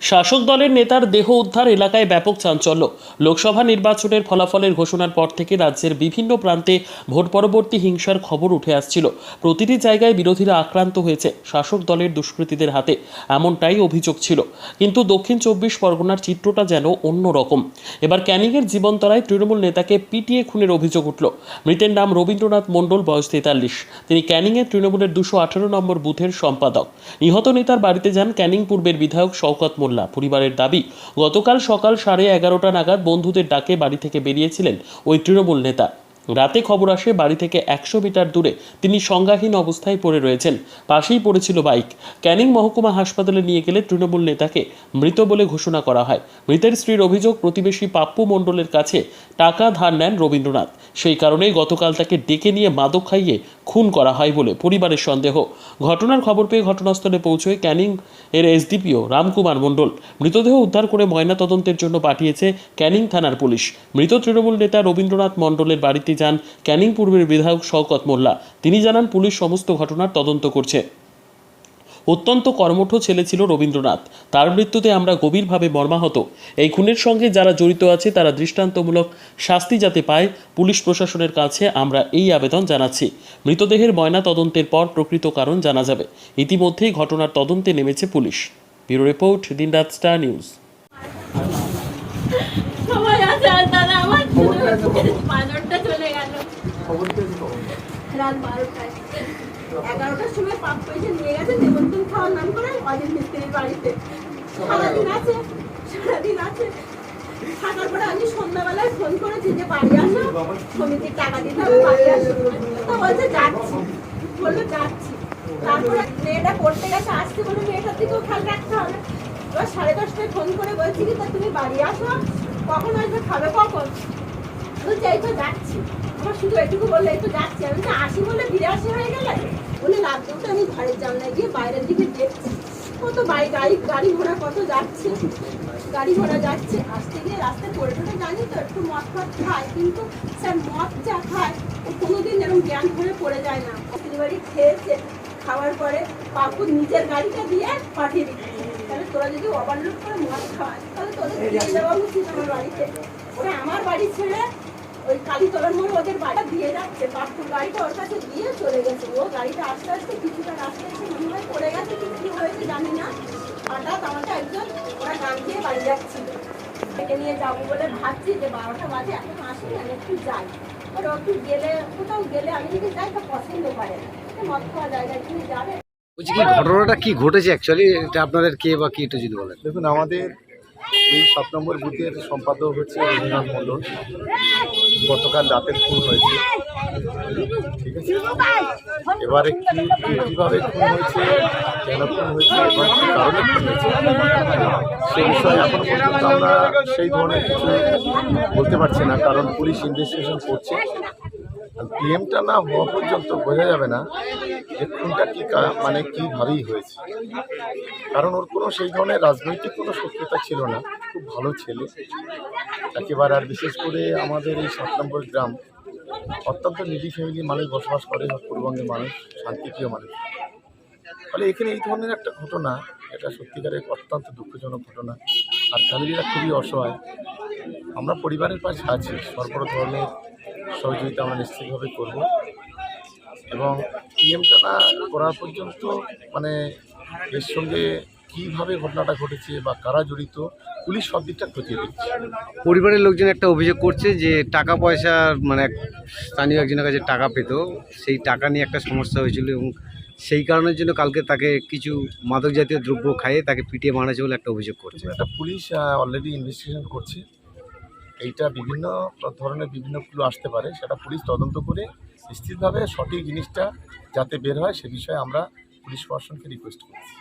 শাসক দলের নেতার দেহ উদ্ধার এলাকায় ব্যাপক চাঞ্চল্য। লোকসভা নির্বাচনের ফলাফলের ঘোষণার পর থেকে রাজ্যের বিভিন্ন প্রান্তে ভোট পরবর্তী হিংসার খবর উঠে আসছিল। প্রতিটি জায়গায় বিরোধীরা আক্রান্ত হয়েছে শাসক দলের দুষ্কৃতীদের হাতে। এমনটাই অভিযোগ ছিল। কিন্তু দক্ষিণ চব্বিশ পরগনার চিত্রটা যেন অন্যরকম এবার ক্যানিংয়ের জীবনতলায় তৃণমূল নেতাকে পিটিয়ে খুনের অভিযোগ উঠল। মৃতের নাম রবীন্দ্রনাথ মণ্ডল, বয়স তেতাল্লিশ। তিনি ক্যানিংয়ের তৃণমূলের দুশো আঠারো নম্বর বুথের সম্পাদক। নিহত নেতার বাড়িতে যান ক্যানিং পূর্বের বিধায়ক শওকত মোল্লা। পরিবারের দাবি, গতকাল সকাল সাড়ে এগারোটা নাগাদ বন্ধুদের ডাকে বাড়ি থেকে বেরিয়েছিলেন ওই তৃণমূল নেতা। রাতে খবর আসে বাড়ি থেকে একশো মিটার দূরে তিনি সংজ্ঞাহীন অবস্থায় পড়ে রয়েছেন। পাশেই পড়েছিল বাইক। ক্যানিং মহকুমা হাসপাতালে নিয়ে গেলে তৃণমূল নেতাকে মৃত বলে ঘোষণা করা হয়। মৃতের স্ত্রীর অভিযোগ, প্রতিবেশী পাপ্পু মণ্ডলের কাছে টাকা ধার নেন রবীন্দ্রনাথ। সেই কারণেই গতকাল তাকে ডেকে নিয়ে মাদক খাইয়ে খুন করা হয় বলে পরিবারের সন্দেহ। ঘটনার খবর পেয়ে ঘটনাস্থলে পৌঁছয় ক্যানিং এর এসডিপিও রামকুমার মণ্ডল। মৃতদেহ উদ্ধার করে ময়নাতদন্তের জন্য পাঠিয়েছে ক্যানিং থানার পুলিশ। মৃত তৃণমূল নেতা রবীন্দ্রনাথ মণ্ডলের বাড়িতে যান ক্যানিং পূর্বের বিধায়ক শওকত মোল্লা। তিনি জানান, পুলিশ সমস্ত ঘটনার তদন্ত করছে। অত্যন্ত কর্মঠ ছেলে ছিল রবীন্দ্রনাথ। তার মৃত্যুতে আমরা গভীরভাবে মর্মাহত। এই খুনের সঙ্গে যারা জড়িত আছে, তারা দৃষ্টান্তমূলক শাস্তি যাতে পায়, পুলিশ প্রশাসনের কাছে আমরা এই আবেদন জানাচ্ছি। মৃতদেহের ময়না তদন্তের পর প্রকৃত কারণ জানা যাবে। ইতিমধ্যেই ঘটনার তদন্তে নেমেছে পুলিশ। ব্যুরো রিপোর্ট, দিনরাত স্টার নিউজ। রাত বারোটায়। এগারোটার সময় পাপ পয়সা নিয়ে গেছে নিমন্ত্রণ খাওয়ার নাম করে অজিত মিস্ত্রির বাড়িতে। সারাদিন আছে সারাদিন আছে। থাকার পরে আমি সন্ধ্যাবেলায় ফোন করেছি যে বাড়ি আসো সমিতির টাকা দিতে হবে, বাড়ি আসো। তো বলছে, যাচ্ছি। বলল, যাচ্ছি। তারপরে মেয়েটা পড়তে গেছে আসতে বলে মেয়েটার দিকেও খেয়াল রাখতে হবে। এবার সাড়ে দশটায় ফোন করে বলছি কি, তা তুমি বাড়ি আসো, কখন আসবে, খাবে কখন? বলছে এই তো যাচ্ছি। আমার শুধু এটুকু বললে এই তো যাচ্ছি। আমি তো আসি বলে বিরাশি হয়ে গেলে? বলে রাত্রেও তো আমি ঘরের জানলায় গিয়ে বাইরের দিকে দেখছি। কত বাই গাড়ি গাড়ি ঘোড়া কত যাচ্ছে। গাড়ি ঘোড়া যাচ্ছে। আসতে গিয়ে রাস্তায় পড়ে টড়ে জানি তো একটু মদ ফদ খায়। কিন্তু স্যার মদ যা খায় ও কোনোদিন এরকম জ্ঞান ধরে পড়ে যায় না। বাড়ি খেয়েছে। খাওয়ার পরে পাপু নিজের গাড়িটা দিয়ে পাঠিয়ে দিচ্ছে তাহলে তোরা যদি ওভারলোড করে মদ খাওয়ায় তাহলে তোদের দিয়ে দেওয়া উচিত আমার বাড়িতে। ওরা আমার বাড়ি ছেড়ে ওই কালীতলার মোড়ে ওদের বাড়ি দিয়ে যাচ্ছে। পাপুর গাড়িটা ওর কাছে দিয়ে চলে গেছে। ও গাড়িটা আস্তে আস্তে কিছুটা রাস্তা এসে মনে হয় পড়ে গেছে কি কি হয়েছে জানি না। হঠাৎ আমাকে একজন ওরা গান দিয়ে বাড়ি যাচ্ছিল। ডেকে নিয়ে যাব বলে ভাবছি যে বারোটা বাজে এখন আসি আমি একটু যাই। আর একটু গেলে কোথাও গেলে আমি যদি যাই তা পছন্দ করে মদ খাওয়া জায়গায় তুমি যাবে। বলছি কি ঘটনাটা কি ঘটেছে অ্যাকচুয়ালি এটা আপনাদের কে বা কি একটু যদি বলেন। দেখুন আমাদের এই সাত নম্বর বুথের সম্পাদক হচ্ছে রবীন্দ্রনাথ মণ্ডল। গতকাল রাতের খুন হয়েছে। ঠিক আছে? এবারে কি, কীভাবে খুন হয়েছে, কেন খুন হয়েছে এবং কী কারণে খুন হয়েছে, সেই বিষয়ে এখন পর্যন্ত আমরা সেই ধরনের কিছু বলতে পারছি না, কারণ পুলিশ ইনভেস্টিগেশন করছে। পিএমটা না হওয়া পর্যন্ত বোঝা যাবে না যে খুনটা কী মানে কীভাবেই হয়েছে। কারণ ওর কোনো সেই ধরনের রাজনৈতিক কোনো শত্রুতা ছিল না। খুব ভালো ছেলে। একেবারে আর বিশেষ করে আমাদের এই সাত নম্বর গ্রাম, অত্যন্ত নিডি ফ্যামিলি মানুষ বসবাস করে পূর্ববঙ্গের মানুষ, শান্তিপ্রিয় মানুষ। ফলে এখানে এই ধরনের একটা ঘটনা, এটা সত্যিকারের অত্যন্ত দুঃখজনক ঘটনা। আর ফ্যামিলিরা খুবই অসহায়। আমরা পরিবারের পাশে আছি। সর্ব ধরনের সহযোগিতা আমরা নিশ্চিতভাবে করব। এবং পিএমটা না করার পর্যন্ত মানে এর সঙ্গে কীভাবে ঘটনাটা ঘটেছে বা কারা জড়িত পুলিশ সব দিকটা খতিয়ে দিচ্ছে পরিবারের লোকজন একটা অভিযোগ করছে যে টাকা পয়সা মানে এক স্থানীয় একজনের কাছে টাকা পেত সেই টাকা নিয়ে একটা সমস্যা হয়েছিল এবং সেই কারণের জন্য কালকে তাকে কিছু মাদক জাতীয় দ্রব্য খাইয়ে তাকে পিটিয়ে মারাছে বলে একটা অভিযোগ করছে। একটা পুলিশ অলরেডি ইনভেস্টিগেশন করছে। এইটা বিভিন্ন ধরনের বিভিন্ন ক্লু আসতে পারে, সেটা পুলিশ তদন্ত করে নিশ্চিতভাবে সঠিক জিনিসটা যাতে বের হয়, সে বিষয়ে আমরা পুলিশ প্রশাসনকে রিকোয়েস্ট করছি।